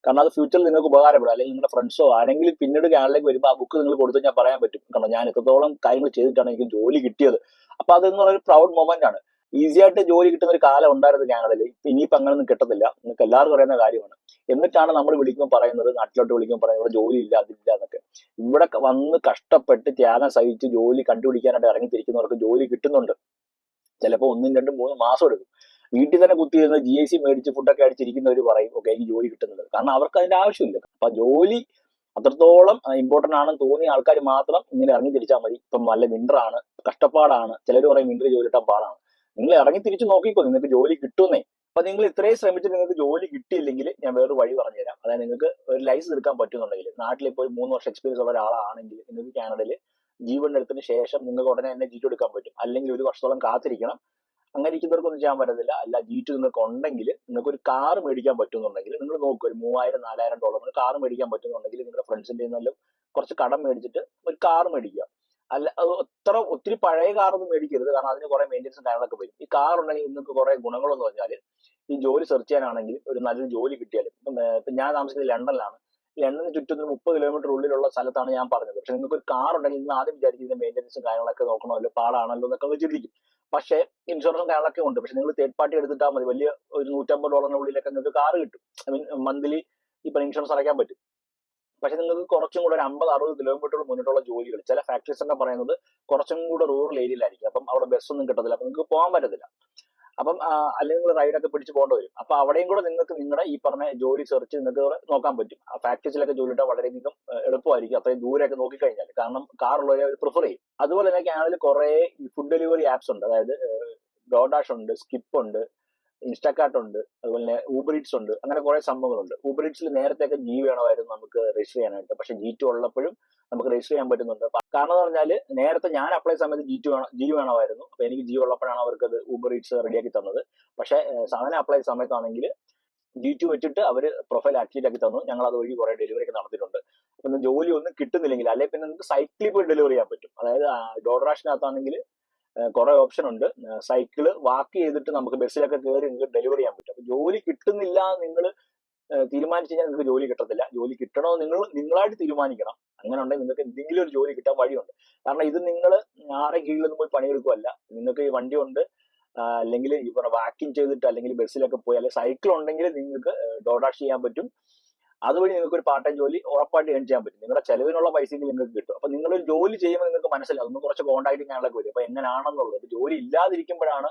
കാരണം അത് ഫ്യൂച്ചറിൽ നിങ്ങൾക്ക് ഉപകാരപ്പെടും. അല്ലെങ്കിൽ നിങ്ങളുടെ ഫ്രണ്ട്സോ ആരെങ്കിലും പിന്നീട് കാനഡയിലേക്ക് വരുമ്പോൾ ആ ബുക്ക് നിങ്ങൾ കൊടുത്തു ഞാൻ പറയാൻ പറ്റും. കാരണം ഞാൻ എത്രത്തോളം കാര്യങ്ങൾ ചെയ്തിട്ടാണ് എനിക്ക് ജോലി കിട്ടിയത്. അപ്പൊ അതെന്ന് പറഞ്ഞ പ്രൗഡ് മൊമെന്റ് ആണ്. ഈസി ആയിട്ട് ജോലി കിട്ടുന്ന ഒരു കാലം ഉണ്ടായിരുന്നു കാനഡയിൽ ഇപ്പൊ ഇനിയിപ്പോ അങ്ങനെയൊന്നും കിട്ടത്തില്ല. നിങ്ങൾക്ക് എല്ലാവർക്കും അറിയുന്ന കാര്യമാണ്. എന്നിട്ടാണ് നമ്മൾ വിളിക്കുമ്പോൾ പറയുന്നത് നാട്ടിലോട്ട് വിളിക്കുമ്പോൾ പറയുന്നത് ജോലി ഇല്ല അതില്ല എന്നൊക്കെ. ഇവിടെ വന്ന് കഷ്ടപ്പെട്ട് ത്യാഗം സഹിച്ച് ജോലി കണ്ടുപിടിക്കാനായിട്ട് ഇറങ്ങിത്തിരിക്കുന്നവർക്ക് ജോലി കിട്ടുന്നുണ്ട്. ചിലപ്പോൾ ഒന്നും രണ്ടും മൂന്നും മാസം എടുക്കും. വീട്ടിൽ തന്നെ കുത്തിയിരുന്ന് ജി എസ് സി മേടിച്ച് ഫുഡൊക്കെ അടിച്ചിരിക്കുന്നവർ പറയും ഓക്കെ എനിക്ക് ജോലി കിട്ടുന്നുണ്ട്. കാരണം അവർക്ക് അതിന്റെ ആവശ്യമില്ല. അപ്പൊ ജോലി അത്രത്തോളം ഇമ്പോർട്ടന്റ് ആണെന്ന് തോന്നിയ ആൾക്കാർ മാത്രം ഇങ്ങനെ ഇറങ്ങി തിരിച്ചാൽ മതി. ഇപ്പം നല്ല വിന്റർ ആണ് കഷ്ടപ്പാടാണ്. ചിലർ പറയും വിന്റർ ജോലി കിട്ടാൻ പാടാണ്. നിങ്ങൾ ഇറങ്ങി തിരിച്ച് നോക്കിക്കോ നിങ്ങൾക്ക് ജോലി കിട്ടുന്നേ. അപ്പൊ നിങ്ങൾ ഇത്രയും ശ്രമിച്ചിട്ട് നിങ്ങൾക്ക് ജോലി കിട്ടിയില്ലെങ്കിൽ ഞാൻ വേറൊരു വഴി പറഞ്ഞുതരാം. അതായത് നിങ്ങൾക്ക് ഒരു ലൈസൻസ് എടുക്കാൻ പറ്റുന്നുണ്ടെങ്കിൽ നാട്ടിൽ ഇപ്പോൾ മൂന്ന് വർഷം എക്സ്പീരിയൻസ് ഉള്ള ഒരാളാണെങ്കിൽ നിങ്ങൾക്ക് കാനഡയിൽ ജീവൻ ശേഷം നിങ്ങൾക്ക് ഉടനെ തന്നെ ജീറ്റു എടുക്കാൻ പറ്റും. അല്ലെങ്കിൽ ഒരു വർഷത്തോളം കാത്തിരിക്കണം. അങ്ങനെ ഇരിക്കുന്നവർക്കൊന്നും ചെയ്യാൻ പറ്റത്തില്ല. അല്ല ജീറ്റു നിങ്ങൾക്ക് ഉണ്ടെങ്കിൽ നിങ്ങൾക്ക് ഒരു കാർ മേടിക്കാൻ പറ്റുന്നുണ്ടെങ്കിൽ നിങ്ങൾ നോക്കുക ഒരു മൂവായിരം നാലായിരം ഡോളർ കാർ മേടിക്കാൻ പറ്റുന്നുണ്ടെങ്കിൽ നിങ്ങളുടെ ഫ്രണ്ട്സിന്റെ നല്ല കുറച്ച് കടം മേടിച്ചിട്ട് ഒരു കാർ മേടിക്കുക. അല്ല അത് അത്ര ഒത്തിരി പഴയ കാറൊന്നും മേടിക്കരുത്. കാരണം അതിന് കുറെ മെയിന്റെനൻസും കാര്യങ്ങളൊക്കെ വരും. ഈ കാർ ഉണ്ടെങ്കിൽ നിങ്ങൾക്ക് കുറെ ഗുണങ്ങളെന്ന് പറഞ്ഞാൽ ഈ ജോലി സെർച്ച് ചെയ്യാനാണെങ്കിൽ ഒരു നല്ലൊരു ജോലി കിട്ടിയാലും ഇപ്പം ഞാൻ താമസിക്കുന്നത് ലണ്ടനിലാണ്. ലണ്ടന് ചുറ്റും മുപ്പത് കിലോമീറ്റർ ഉള്ളിലുള്ള സ്ഥലത്താണ് ഞാൻ പറഞ്ഞത്. പക്ഷെ നിങ്ങൾക്ക് ഒരു കാർ ഉണ്ടെങ്കിൽ നിങ്ങൾ ആദ്യം വിചാരിക്കുന്നത് മെയിന്റെനൻസും കാര്യങ്ങളൊക്കെ നോക്കണമല്ലോ പാടാണല്ലോ എന്നൊക്കെ ചിന്തിക്കും. പക്ഷേ ഇൻഷുറൻസും കാര്യങ്ങളൊക്കെ ഉണ്ട്. പക്ഷെ നിങ്ങൾ തേർഡ് പാർട്ടി എടുത്തിട്ടാൽ മതി. വലിയ ഒരു നൂറ്റമ്പത് ഡോളറിന്റെ ഉള്ളിലൊക്കെ നിങ്ങൾക്ക് കാർ കിട്ടും. ഐ മീൻ മന്ത്ലി ഇപ്പൊ ഇൻഷുറൻസ് അടയ്ക്കാൻ പറ്റും. പക്ഷെ നിങ്ങൾക്ക് കുറച്ചും കൂടെ ഒരു അമ്പത് അറുപത് കിലോമീറ്റർ മുന്നിട്ടുള്ള ജോലികൾ ചില ഫാക്ടറീസ് ഒക്കെ പറയുന്നത് കുറച്ചും കൂടെ റൂറൽ ഏരിയയിലായിരിക്കും അപ്പം അവിടെ ബസ്സൊന്നും കിട്ടത്തില്ല. അപ്പൊ നിങ്ങൾക്ക് പോകാൻ പറ്റത്തില്ല. അപ്പം അല്ലെങ്കിൽ നിങ്ങൾ റൈഡൊക്കെ പിടിച്ച് പോകേണ്ടി വരും. അപ്പൊ അവിടെയും കൂടെ നിങ്ങൾക്ക് നിങ്ങളുടെ ഈ പറഞ്ഞ ജോലി സെർച്ച് നിങ്ങൾക്ക് നോക്കാൻ പറ്റും. ആ ഫാക്ടറീസിലൊക്കെ ജോലി ഇട്ടാൽ വളരെയധികം എളുപ്പമായിരിക്കും അത്രയും ദൂരെയൊക്കെ നോക്കിക്കഴിഞ്ഞാൽ കാരണം കാറുള്ളവരെ അവർ പ്രിഫർ ചെയ്യും. അതുപോലെ തന്നെ കാനഡയിൽ കുറെ ഫുഡ് ഡെലിവറി ആപ്സ് ഉണ്ട്. അതായത് ഡോഡാഷ് ഉണ്ട് സ്കിപ്പ് ഉണ്ട് ഇൻസ്റ്റാകാർട്ട് ഉണ്ട് അതുപോലെ തന്നെ ഊബറിറ്റ്സ് ഉണ്ട് അങ്ങനെ കുറെ സംഭവങ്ങളുണ്ട്. ഊബറിറ്റ്സിൽ നേരത്തെ നേരത്തെയൊക്കെ ജി വേണമായിരുന്നു നമുക്ക് രജിസ്റ്റർ ചെയ്യാനായിട്ട് പക്ഷെ ജി ടു ഉള്ളപ്പോഴും നമുക്ക് രജിസ്റ്റർ ചെയ്യാൻ പറ്റുന്നുണ്ട്. കാരണം എന്ന് പറഞ്ഞാൽ നേരത്തെ ഞാൻ അപ്ലൈ സമയത്ത് ജി ടു വേണം ജി വേണമായിരുന്നു. അപ്പൊ എനിക്ക് ജി ഉള്ളപ്പോഴാണ് അവർക്ക് അത് ഊബർ ഈറ്റ്സ് റെഡിയാക്കി തന്നത്. പക്ഷെ സാധനം അപ്ലൈ സമയത്താണെങ്കിൽ ജി ടു വെച്ചിട്ട് അവർ പ്രൊഫൈൽ ആക്ടിവേറ്റ് ആക്കി തന്നു. ഞങ്ങൾ അത് വഴി കുറെ ഡെലിവറി ഒക്കെ നടത്തിയിട്ടുണ്ട്. ജോലി ഒന്നും കിട്ടുന്നില്ലെങ്കിൽ അല്ലെങ്കിൽ പിന്നെ നമുക്ക് സൈക്കിളിൽ പോയി ഡെലിവറി ചെയ്യാൻ പറ്റും. അതായത് ഡോഡറാഷിനകത്താണെങ്കിൽ കുറെ ഓപ്ഷൻ ഉണ്ട്. സൈക്കിൾ വാക്ക് ചെയ്തിട്ട് നമുക്ക് ബസ്സിലൊക്കെ കയറി നിങ്ങൾക്ക് ഡെലിവറി ചെയ്യാൻ പറ്റും. അപ്പൊ ജോലി കിട്ടുന്നില്ല നിങ്ങൾ തീരുമാനിച്ചു കഴിഞ്ഞാൽ നിങ്ങൾക്ക് ജോലി കിട്ടത്തില്ല. ജോലി കിട്ടണോ നിങ്ങൾ നിങ്ങളായിട്ട് തീരുമാനിക്കണം. അങ്ങനെ ഉണ്ടെങ്കിൽ നിങ്ങൾക്ക് എന്തെങ്കിലും ഒരു ജോലി കിട്ടാൻ വഴിയുണ്ട്. കാരണം ഇത് നിങ്ങൾ ആരെ കീഴിലൊന്നും പോയി പണിയെടുക്കുമല്ല നിങ്ങൾക്ക് ഈ വണ്ടി ഉണ്ട് അല്ലെങ്കിൽ ഈ പറഞ്ഞ വാക്കിംഗ് ചെയ്തിട്ട് അല്ലെങ്കിൽ ബസ്സിലൊക്കെ പോയി അല്ലെങ്കിൽ സൈക്കിൾ ഉണ്ടെങ്കിൽ നിങ്ങൾക്ക് ഡോഡാഷ് ചെയ്യാൻ പറ്റും. അതുവഴി നിങ്ങൾക്ക് ഒരു പാർട്ട് ടൈം ജോലി ഉറപ്പായിട്ട് ഏൺ ചെയ്യാൻ പറ്റും. നിങ്ങളുടെ ചെലവിനുള്ള പൈസ നിങ്ങൾക്ക് കിട്ടും. അപ്പൊ നിങ്ങൾ ജോലി ചെയ്യുമ്പോൾ നിങ്ങൾക്ക് മനസ്സിലാകും ഒന്ന് കുറച്ച് കോൺടാക്ട് ഞാനൊക്കെ വരും. അപ്പൊ എങ്ങനെയാണെന്നുള്ളത് അപ്പൊ ജോലി ഇല്ലാതിരിക്കുമ്പോഴാണ്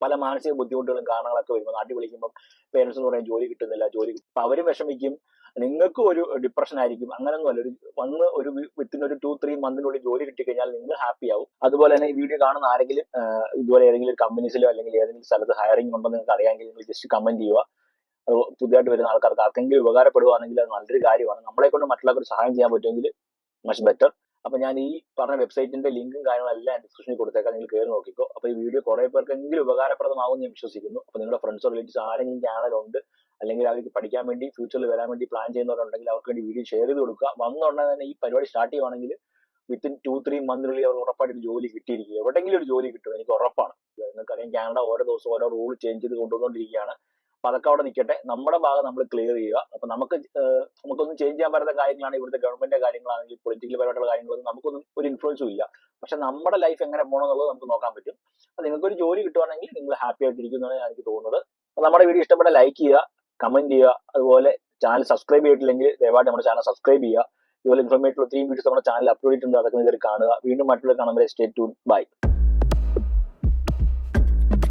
പല മാനസിക ബുദ്ധിമുട്ടുകളും കാരണങ്ങളൊക്കെ വരുമ്പോൾ നാട്ടിൽ വിളിക്കുമ്പോൾ പേരൻസ് എന്ന് പറയാൻ ജോലി കിട്ടുന്നില്ല ജോലി. അപ്പൊ അവരും വിഷമിക്കും. നിങ്ങൾക്ക് ഒരു ഡിപ്രഷൻ ആയിരിക്കും. അങ്ങനെയൊന്നും അല്ല. ഒരു വന്ന് ഒരു വിത്തിൻ ഒരു ടു ത്രീ മന്തിനുള്ളിൽ ജോലി കിട്ടിക്കഴിഞ്ഞാൽ നിങ്ങൾ ഹാപ്പി ആവും. അതുപോലെ തന്നെ ഈ വീഡിയോ കാണുന്ന ആരെങ്കിലും ഇതുപോലെ ഏതെങ്കിലും കമ്പനീസിലോ അല്ലെങ്കിൽ ഏതെങ്കിലും സ്ഥലത്ത് ഹയറിംഗ് ഉണ്ടെന്ന് നിങ്ങൾക്ക് അറിയാമെങ്കിൽ നിങ്ങൾ ജസ്റ്റ് കമന്റ് ചെയ്യുക. അത് പുതിയതായിട്ട് വരുന്ന ആൾക്കാർക്ക് ആർക്കെങ്കിലും ഉപകാരപ്പെടുകയാണെങ്കിൽ അത് നല്ലൊരു കാര്യമാണ്. നമ്മളെ കൊണ്ട് മറ്റുള്ളവർക്ക് സഹായം ചെയ്യാൻ പറ്റുമെങ്കിൽ മച്ച് ബെറ്റർ അപ്പൊ ഞാൻ ഈ പറഞ്ഞ വെബ്സൈറ്റിന്റെ ലിങ്കും കാര്യങ്ങളും എല്ലാം ഡിസ്ക്രിപ്ഷനിൽ കൊടുത്തേക്കാം. നിങ്ങൾ കയറി നോക്കിക്കോ. അപ്പൊ ഈ വീഡിയോ കുറെ പേർക്കെങ്കിലും ഉപകാരപ്രദമാകും ഞാൻ വിശ്വസിക്കുന്നു. അപ്പൊ നിങ്ങളുടെ ഫ്രണ്ട്സോ റിലേറ്റീവ്സ് ആരെങ്കിലും ചാനലുണ്ട് അല്ലെങ്കിൽ അവർക്ക് പഠിക്കാൻ വേണ്ടി ഫ്യൂച്ചറിൽ വരാൻ വേണ്ടി പ്ലാൻ ചെയ്യുന്നവരുണ്ടെങ്കിൽ അവർക്ക് വേണ്ടി വീഡിയോ ഷെയർ ചെയ്ത് കൊടുക്കുക. വന്ന ഉടനെ തന്നെ ഈ പരിപാടി സ്റ്റാർട്ട് ചെയ്യുവാണെങ്കിൽ വിത്തിൻ ടു ത്രീ മന്തിനുള്ളിൽ അവർ ഉറപ്പായിട്ട് ഒരു ജോലി കിട്ടിയിരിക്കും. എവിടെയെങ്കിലും ഒരു ജോലി കിട്ടും. എനിക്ക് ഉറപ്പാണ്. നിങ്ങൾക്കറിയാം കാനഡ ഓരോ ദിവസം ഓരോ റൂൾ ചേഞ്ച് ചെയ്ത് കൊണ്ടുവന്നുകൊണ്ടിരിക്കുകയാണ്. അപ്പൊ അതൊക്കെ അവിടെ നിൽക്കട്ടെ നമ്മുടെ ഭാഗം നമ്മൾ ക്ലിയർ ചെയ്യുക. അപ്പൊ നമുക്ക് നമുക്കൊന്നും ചേഞ്ച് ചെയ്യാൻ പറ്റാത്ത കാര്യങ്ങളാണ് ഇവിടുത്തെ ഗവൺമെന്റിന്റെ കാര്യങ്ങളാണെങ്കിൽ പൊളിറ്റിക്കൽ പരമായിട്ടുള്ള കാര്യങ്ങളൊന്നും നമുക്കൊന്നും ഒരു ഇൻഫ്ലുവൻസും ഇല്ല. പക്ഷെ നമ്മുടെ ലൈഫ് എങ്ങനെ പോകണം എന്നുള്ളത് നമുക്ക് നോക്കാൻ പറ്റും. അപ്പൊ നിങ്ങൾക്ക് ഒരു ജോലി കിട്ടുവാണെങ്കിൽ നിങ്ങൾ ഹാപ്പി ആയിട്ടിരിക്കുന്നതാണ് എനിക്ക് തോന്നുന്നത്. അപ്പൊ നമ്മുടെ വീഡിയോ ഇഷ്ടപ്പെട്ട ലൈക്ക് ചെയ്യുക കമന്റ് ചെയ്യുക അതുപോലെ ചാനൽ സബ്സ്ക്രൈബ് ചെയ്തിട്ടില്ലെങ്കിൽ ദയവായിട്ട് നമ്മുടെ ചാനൽ സബ്സ്ക്രൈബ് ചെയ്യുക. ഇതുപോലെ ഇൻഫോർമേറ്റീവ് ഒത്തിരി വീഡിയോസ് നമ്മുടെ ചാനൽ അപ്ലോഡ് ചെയ്തിട്ടുണ്ട്. അതൊക്കെ നിങ്ങൾ കാണുക. വീണ്ടും മറ്റുള്ള കാണുമ്പോൾ സ്റ്റേ ട്യൂൺ ബൈ